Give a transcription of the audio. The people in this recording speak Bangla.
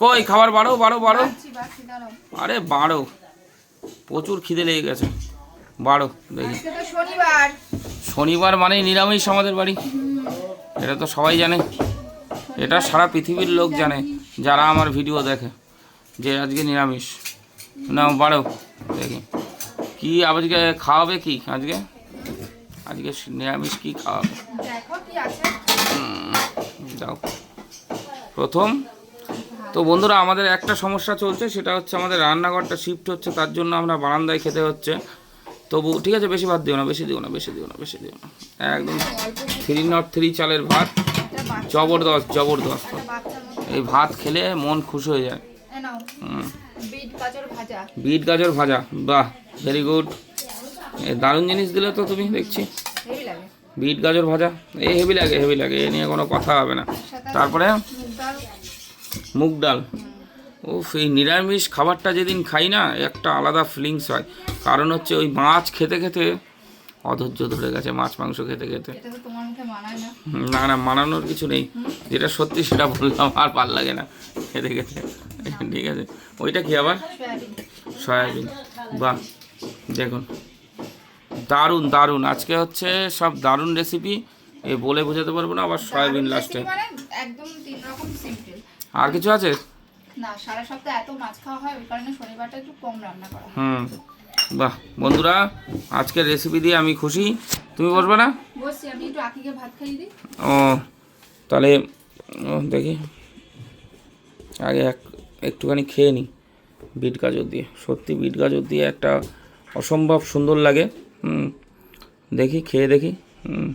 কই খাবার বাড়ো বাড়ো বাড়ো। আরে বাড়ো। প্রচুর খিদে লেগে গেছে। বাড়ো দেখি। শনিবার। মানেই নিরামিষ আমাদের বাড়ি। এটা তো সবাই জানে। এটা সারা পৃথিবীর লোক জানে যারা আমার ভিডিও দেখে যে আজকে নিরামিষ। না বাড়ো দেখি। কি আজকে খাওয়াবে কি আজকে? আজকে নিরামিষ কি খাওয়াবে? যাও। প্রথম তো বন্ধুরা, আমাদের একটা সমস্যা চলছে, সেটা হচ্ছে আমাদের রান্নাঘরটা শিফট হচ্ছে, তার জন্য আমরা বারান্দায় খেতে হচ্ছে। তবু ঠিক আছে, বেশি ভাত দিও না, বেশি দিও না, বেশি দিও না, বেশি দিও না। একদম থ্রি নট থ্রি চালের ভাত, জবরদস্ত জবরদস্ত। এই ভাত খেলে মন খুশি হয়ে যায়। বিট গাজর ভাজা, বাহ ভেরি গুড দারুণ জিনিস দিলে তো তুমি, দেখছি। বিট গাজর ভাজা এই হেভি লাগে হেভি লাগে, এ নিয়ে কোনো কথা হবে না। তারপরে? মুগ ডাল। উফ এই নিরামিষ খাবারটা যেদিন খাই না একটা আলাদা ফিলিংস হয়। কারণ হচ্ছে ওই মাছ খেতে খেতে অধৈর্য ধরে গেছে মাছ মাংস খেতে খেতে। না। না মানানোর কিছু নেই। যেটা সত্যি সেটা বললাম আর ভালো লাগে না খেতে খেতে। ঠিক আছে ওইটা কি আবার? সয়াবিন। বাহ দেখুন। দারুণ দারুণ। আজকে হচ্ছে সব দারুণ রেসিপি এ বলে বোঝাতে পারব না আবার সয়াবিন লাস্টে মানে একদম তিন রকম আর কিছু আছে? না সারা সপ্তাহে এত মাছ খাওয়া হয় ওই কারণে শনিবারটা একটু কম রান্না করা হুম। বাহ বন্ধুরা আজকের রেসিপি দিয়ে আমি খুশি। তুমি বসবে না? বসছি আমি একটু আখিকে ভাত খাইয়ে দিই। ও তাহলে ও, দেখি। আগে এক একটুখানি খেয়ে নিই বিট গাজর দিয়ে। সত্যি বিট গাজর দিয়ে একটা অসম্ভব সুন্দর লাগে। হুম দেখি খেয়ে দেখি। হুম।